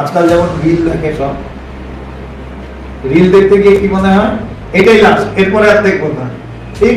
আজকাল যেমন রিল দেখে সব। রিল দেখতে গিয়ে কি মনে হয়? এটাই লাস্ট এরপরে আর দেখব না। ঠিক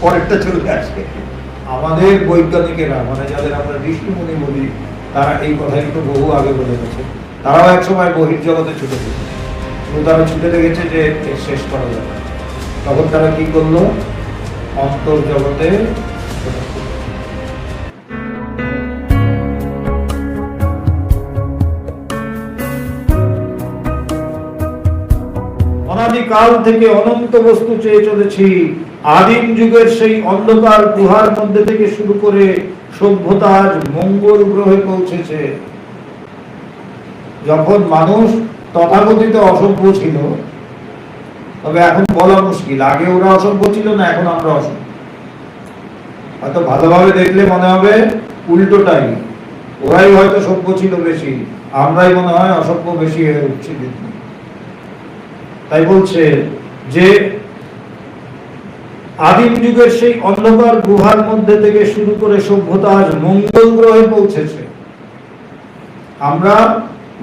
পরেরটা চলে আসবে আমাদের বৈজ্ঞানিকেরা মানে যাদের আমরা ঋষিমুনি বলি, তারা এই কথা একটু বহু আগে বলে গেছে। তারাও এক সময় বহির্জগতে ছুটে গেছে। কিন্তু তারা ছুটে দেখেছে যে শেষ করা যাবে তখন তারা কি করল? অন্তর্জগতে অনাদিকাল থেকে অনন্ত বস্তু চেয়ে চলেছি। আদিম যুগের সেই অন্ধকার গুহার মধ্যে থেকে শুরু করে সভ্যতা আজ মঙ্গল গ্রহে পৌঁছেছে। যখন মানুষ তথাকথিত অসভ্য ছিল, তবে এখন বলা মুশকিল। আগে ওরা অসভ্য ছিল না, এখন আমরা অসভ্য। হয়তো ভালোভাবে দেখলে মনে হবে উল্টোটাই। ওরাই হয়তো সভ্য ছিল বেশি, আমরাই মনে হয় অসভ্য বেশি হয়ে উঠছি। তাই বলছে যে আদিম যুগের সেই অন্ধকার গুহার মধ্যে থেকে শুরু করে সভ্যতা আজ মঙ্গল গ্রহে পৌঁছেছে। আমরা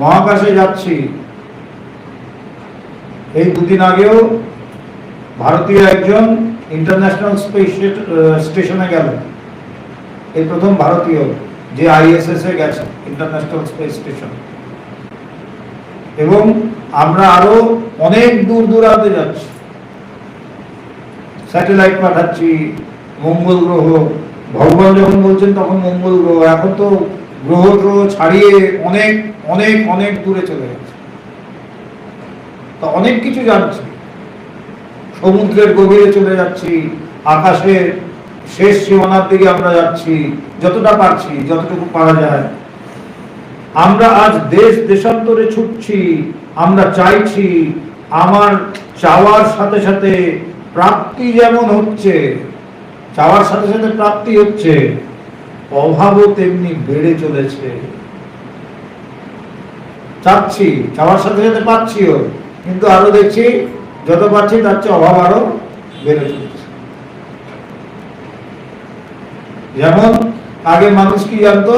মহাকাশে যাচ্ছি। এই দুদিন আগেও ভারতীয় একজন ইন্টারন্যাশনাল স্পেস স্টেশনে গেল। এই প্রথম ভারতীয়, যে আইএসএস এ গেছে ইন্টারন্যাশনাল স্পেস স্টেশন এবং আমরা আরও অনেক দূর দূরান্তে যাচ্ছি। স্যাটেলাইট পাঠাচ্ছি, মঙ্গল গ্রহ। ভগবান যখন বলছেন তখন মঙ্গল গ্রহ। এখন তো গ্রহ গ্রহ ছাড়িয়ে অনেক অনেক অনেক দূরে চলে যাচ্ছে তো অনেক কিছু জানছি। সমুদ্রের গভীরে চলে যাচ্ছি, আকাশের শেষ সীমানার দিকে আমরা যাচ্ছি, যতটা পারছি, যতটুকু পারা যায়। আমরা আজ দেশ দেশান্তরে ছুটছি, আমরা চাইছি আমার চাওয়ার সাথে সাথে প্রাপ্তি যেমন হচ্ছে, চাওয়ার সাথে সাথে প্রাপ্তি হচ্ছে, অভাবও তেমনি বেড়ে চলেছে। চাচ্ছি, চাওয়ার সাথে সাথে পাচ্ছিও, কিন্তু আরও দেখছি যত পাচ্ছি তার চেয়ে অভাব আরও বেড়ে চলেছে। যেমন আগে মানুষ কি জানতো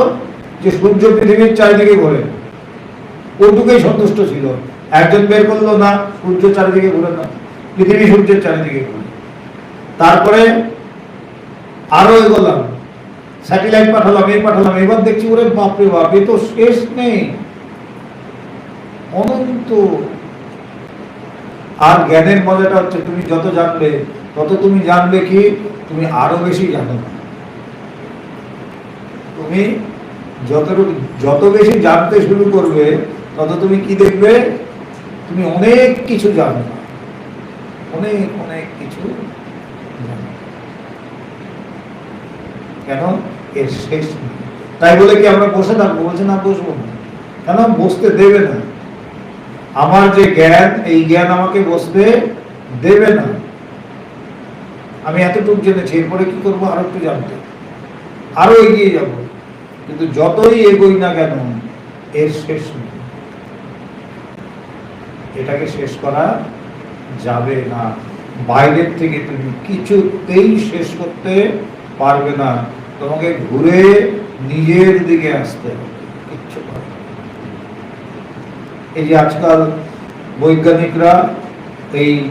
যে সূর্য পৃথিবীর চারিদিকে ঘোরে ওটুকুই সন্তুষ্ট ছিল। একজন বের করল, না, সূর্য চারিদিকে ঘুরে না। পৃথিবী সূর্যের চারিদিকে ঘুরে। তারপরে আরও এগোলাম। স্যাটেলাইট পাঠালাম, এই পাঠালাম, এবার দেখছি, ওরে বাপরে বাপ, এ তো শেষ নেই। অনন্ত। আর জ্ঞানের মজাটা হচ্ছে, তুমি যত জানবে, তত তুমি জানবে কি, তুমি আরও বেশি জানো। তুমি যত যত বেশি জানতে শুরু করবে, তত তুমি কি দেখবে? তুমি অনেক কিছু জানো অনেক অনেক কিছু কেন? এর শেষ। তাই বলে কি আমরা বসে থাকব? বলছে, না, বসবো না। কেন? বসতে দেবে না। আমার যে জ্ঞান, এই জ্ঞান আমাকে বসতে দেবে না। আমি এতটুকু জেনেছি, এরপরে কি করব? আরও একটু জানতে। আরও এগিয়ে যাব। কিন্তু যতই এগোই না কেন, এর শেষ নেই। এটাকে শেষ করা যাবে না। বাইরের থেকে তুমি কিছুতেই শেষ করতে পারবে না। তোমাকে ঘুরে নিজের দিকে আসতে হবে এই যে আজকাল বৈজ্ঞানিকরা এই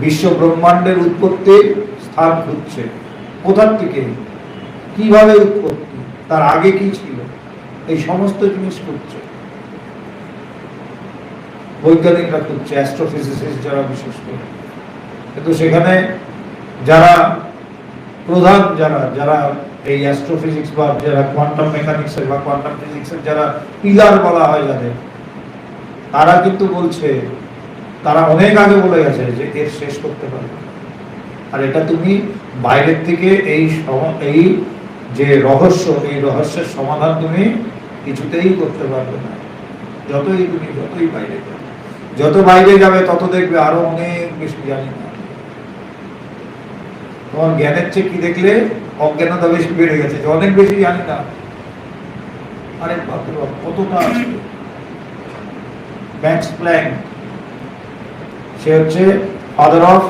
বিশ্ব ব্রহ্মাণ্ডের উৎপত্তির স্থান খুঁজছে। কোথার থেকে? কীভাবে উৎপত্তি? তার আগে কি ছিল? এই সমস্ত জিনিস খুঁজছে বৈজ্ঞানিকরা খুঁজছে অ্যাস্ট্রোফিজিসিস্ট যারা বিশেষ করে। কিন্তু সেখানে যারা প্রধান যারা যারা এই অ্যাস্ট্রোফিজিক্স বা যারা কোয়ান্টাম মেকানিক্সের বা কোয়ান্টাম ফিজিক্সের যারা পিলার বলা হয় যাদের তারা কিন্তু বলছে, তারা অনেক আগে বলে গেছে যে এর শেষ করতে পারবে আর এটা তুমি বাইরের থেকে এই এই যে রহস্য, এই রহস্যের সমাধান তুমি কিছুতেই করতে পারবে না। যতই তুমি, যতই বাইরে যাবে যত বাইরে যাবে, তত দেখবে আরও অনেক বেশি জানি না তোমার জ্ঞানের চেয়ে কি দেখলে? অজ্ঞানতা বেশি বেড়ে গেছে, যে অনেক বেশি জানি না। আরে বাপ, কতটা আছে ম্যাক্স প্ল্যাঙ্ক সে হচ্ছে ফাদার অফ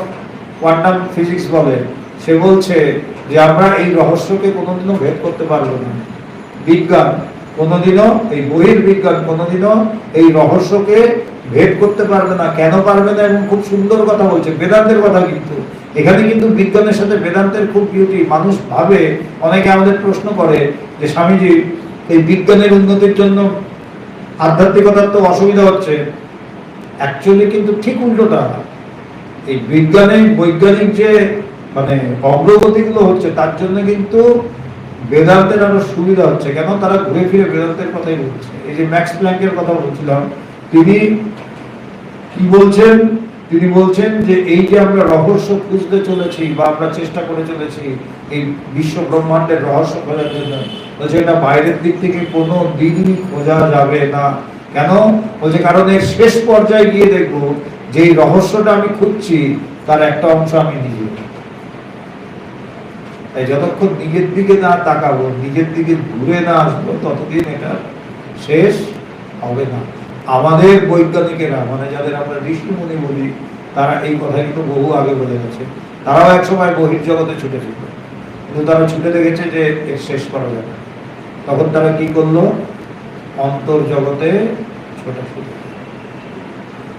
কোয়ান্টাম ফিজিক্স বলে। সে বলছে যে আমরা এই রহস্যকে কোনোদিনও ভেদ করতে পারব না। বিজ্ঞান কোনোদিনও, এই বহির্বিজ্ঞান কোনোদিনও এই রহস্যকে ভেদ করতে পারবে না। কেন পারবে না? এবং খুব সুন্দর কথা বলছে। বেদান্তের কথা কিন্তু। এখানে কিন্তু বিজ্ঞানের সাথে বেদান্তের খুব বিউটি মানুষ ভাবে, অনেকে আমাদের প্রশ্ন করে যে স্বামীজি, এই বিজ্ঞানের উন্নতির জন্য আধ্যাত্মিকতার তো অসুবিধা হচ্ছে। অ্যাকচুয়ালি কিন্তু ঠিক উল্টোটা। এই বিজ্ঞানে বৈজ্ঞানিক যে মানে অগ্রগতিগুলো হচ্ছে, তার জন্য কিন্তু বেদান্তের আরও সুবিধা হচ্ছে। কেন? তারা ঘুরে ফিরে বেদান্তের কথাই বলছে। এই যে ম্যাক্স প্ল্যাঙ্কের কথা বলছিলাম, তিনি কি বলছেন? তিনি বলছেন যে, এই যে আমরা রহস্য খুঁজতে চলেছি বা আমরা চেষ্টা করে চলেছি, এই বিশ্ব ব্রহ্মাণ্ডের রহস্য খোঁজার জন্য, বলছে এটা বাইরের দিক থেকে কোনো দিনই খোঁজা যাবে না। কেন? বলছে, কারণ এর শেষ পর্যায়ে গিয়ে দেখব যে এই রহস্যটা আমি খুঁজছি, তার একটা অংশ আমি নিজে। তাই যতক্ষণ নিজের দিকে না তাকাবো, নিজের দিকে ঘুরে না আসব, ততদিন এটা শেষ হবে না। আমাদের বৈজ্ঞানিকেরা মানে যাদের আমরা ঋষিমুনি বলি, তারা এই কথা কিন্তু বহু আগে বলে গেছে। তারাও এক সময় বহির্জগতে ছুটেছিল কিন্তু তারা ছুটে দেখেছে যে এর শেষ করা যাবে তখন তারা কি করল? অন্তর্জগতে ছোটা শুরু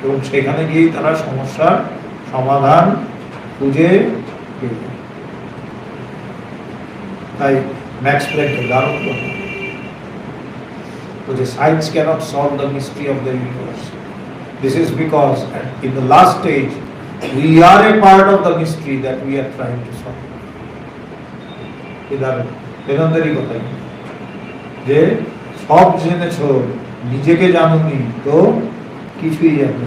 এবং সেখানে গিয়ে তারা সমস্যার সমাধান খুঁজে পেল। তাই ম্যাক্স প্ল্যাঙ্কের দারুণ কথা So the science cannot solve the mystery of the universe. This is because at- in the last stage, we are a part of the mystery that we are trying to solve. Either বেদান্তেরই কথা যে সব জেনেছ নিজেকে জানুনি তো কিছুই জানো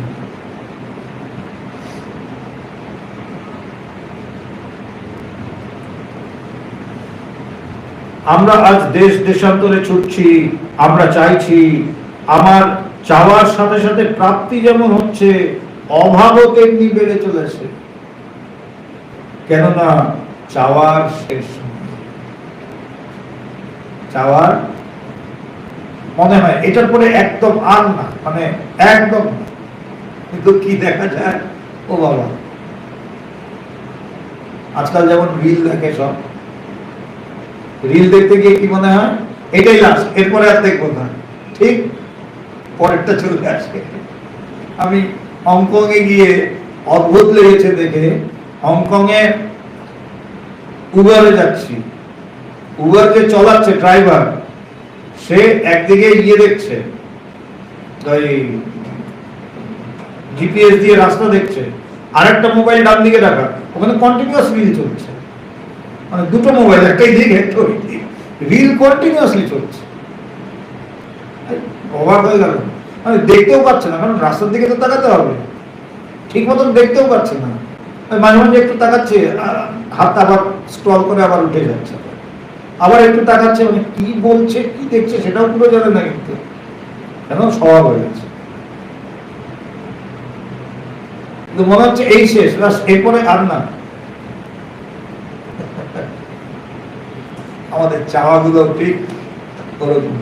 আমরা আজ দেশ দেশান্তরে ছুটছি, আমরা চাইছি, আমার চাওয়ার সাথে সাথে প্রাপ্তি যেমন হচ্ছে, অভাবও তেমনি বেড়ে চলেছে। কেননা চাওয়ার শেষ চাওয়ার মনে হয়, এটার পরে একদম আর না মানে একদম কিন্তু কি দেখা যায়? ও বাবা। আজকাল যেমন রিল দেখে সব। রিল দেখতে গিয়ে কি মনে হয়? এটাই লাস্ট এরপরে আর দেখব না। ঠিক পরেরটা চলে আসে আমি হংকং এ গিয়ে অদ্ভুত লেগেছে দেখে। হংকং এ উবারে যাচ্ছি। উবার যে চলাচ্ছে ড্রাইভার সে একদিকে গিয়ে দেখছে। জিপিএস দিয়ে রাস্তা দেখছে। আরেকটা মোবাইল ডান দিকে রাখা ওখানে কন্টিনিউয়াস রিল চলছে। মানে দুটো মোবাইল একটাই একটা ওই দিকে রিল কন্টিনিউয়াসলি চলছে। অবাক হয়ে গেল। মানে দেখতেও পাচ্ছে না, কারণ রাস্তার দিকে তো তাকাতে হবে। ঠিক মতন দেখতেও পাচ্ছে না। মাঝে মাঝে একটু তাকাচ্ছে হাত আবার স্টল করে আবার উঠে যাচ্ছে। আবার একটু তাকাচ্ছে মানে কি বলছে, কি দেখছে, সেটাও পুরো জানে না কিন্তু। কেন? স্বভাব হয়ে গেছে। মনে হচ্ছে এই শেষ এরপরে আর না। আমাদের চাওয়াগুলো ঠিক ওরকম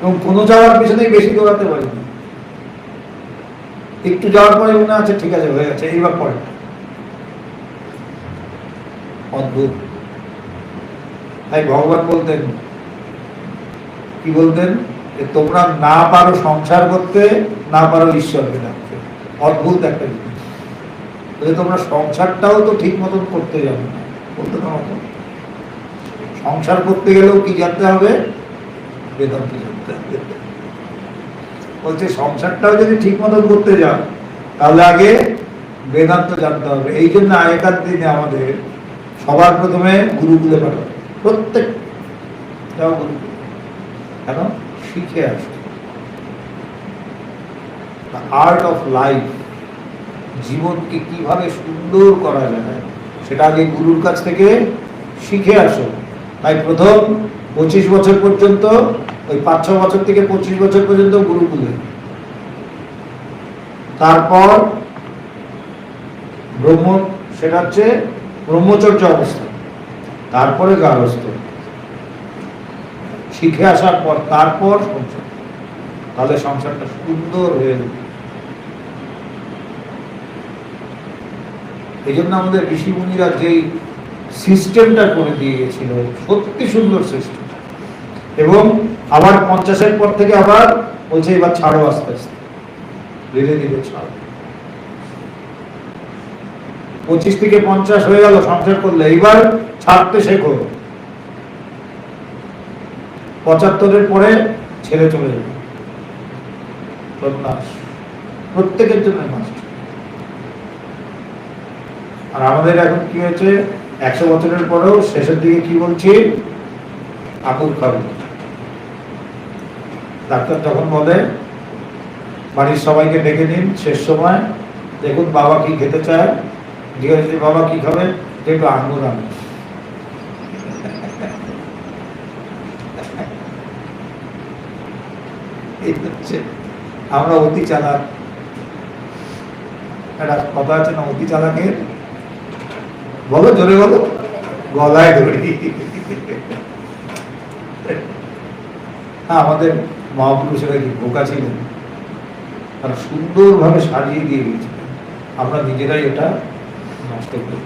এবং কোনো যাওয়ার পিছনেই বেশি দৌড়াতে পারি একটু যাওয়ার পরে মনে আছে, ঠিক আছে, হয়ে গেছে, এইবার পরে অদ্ভুত। তাই ভগবান বলতেন, কি বলতেন? যে তোমরা না পারো সংসার করতে, না পারো ঈশ্বরকে ডাকতে। অদ্ভুত একটা জিনিস। তোমরা সংসারটাও তো ঠিক মতন করতে যাবে বলতে না সংসার করতে গেলেও কি জানতে হবে? বেদান্ত জানতে হবে। বলছে, সংসারটাও যদি ঠিক মতন করতে যাও, তাহলে আগে বেদান্ত জানতে হবে। এই জন্য আগেকার দিনে আমাদের সবার প্রথমে গুরুকুলে পাঠাবে প্রত্যেক কেন? শিখে আসো আর্ট অফ লাইফ জীবনকে কীভাবে সুন্দর করা যায়, সেটা আগে গুরুর কাছ থেকে শিখে আসো। তাই প্রথম পঁচিশ বছর পর্যন্ত, ওই পাঁচ, ছ বছর থেকে পঁচিশ বছর পর্যন্ত গুরুকুলে তারপর ব্রহ্ম, সেটা হচ্ছে ব্রহ্মচর্য অবস্থা, তারপরে গার্হস্থ শিখে আসার পর, তারপর সংসার। তাহলে সংসারটা সুন্দর হয়ে এই জন্য আমাদের ঋষি মুনিরা যেই সিস্টেমটা করে দিয়ে গেছিল। সত্যি সুন্দর সিস্টেম। এবং আবার পঞ্চাশের পর থেকে আবার বলছে, এবার ছাড়ো আস্তে আস্তে। ধীরে ধীরে ছাড়ো। পঁচিশ থেকে পঞ্চাশ হয়ে গেল, সংসার করলে। এইবার ছাড়তে শেখো। পঁচাত্তরের পরে ছেড়ে চলে যাবে। প্রত্যেকের জন্য মাস্ট আর আমাদের এখন কি হয়েছে? একশো বছরের পরেও শেষের দিকে কি বলছি? আকুল খাবে। ডাক্তার তখন বলে, বাড়ির সবাইকে ডেকে নিন শেষ সময়, দেখুন বাবা কি খেতে চায়। জিজ্ঞাসা বাবা কি খাবে? একটু আঙ্গুর এই হচ্ছে, আমরা অতি চালাক। একটা কথা আছে না, অতি চালাকের? বলো, জোরে বলো। গলায় ধরি হ্যাঁ আমাদের মহাপুরুষেরা কি বোকা ছিলেন? তারা সুন্দরভাবে সাজিয়ে দিয়ে গিয়েছিলেন আমরা নিজেরাই এটা নষ্ট করি।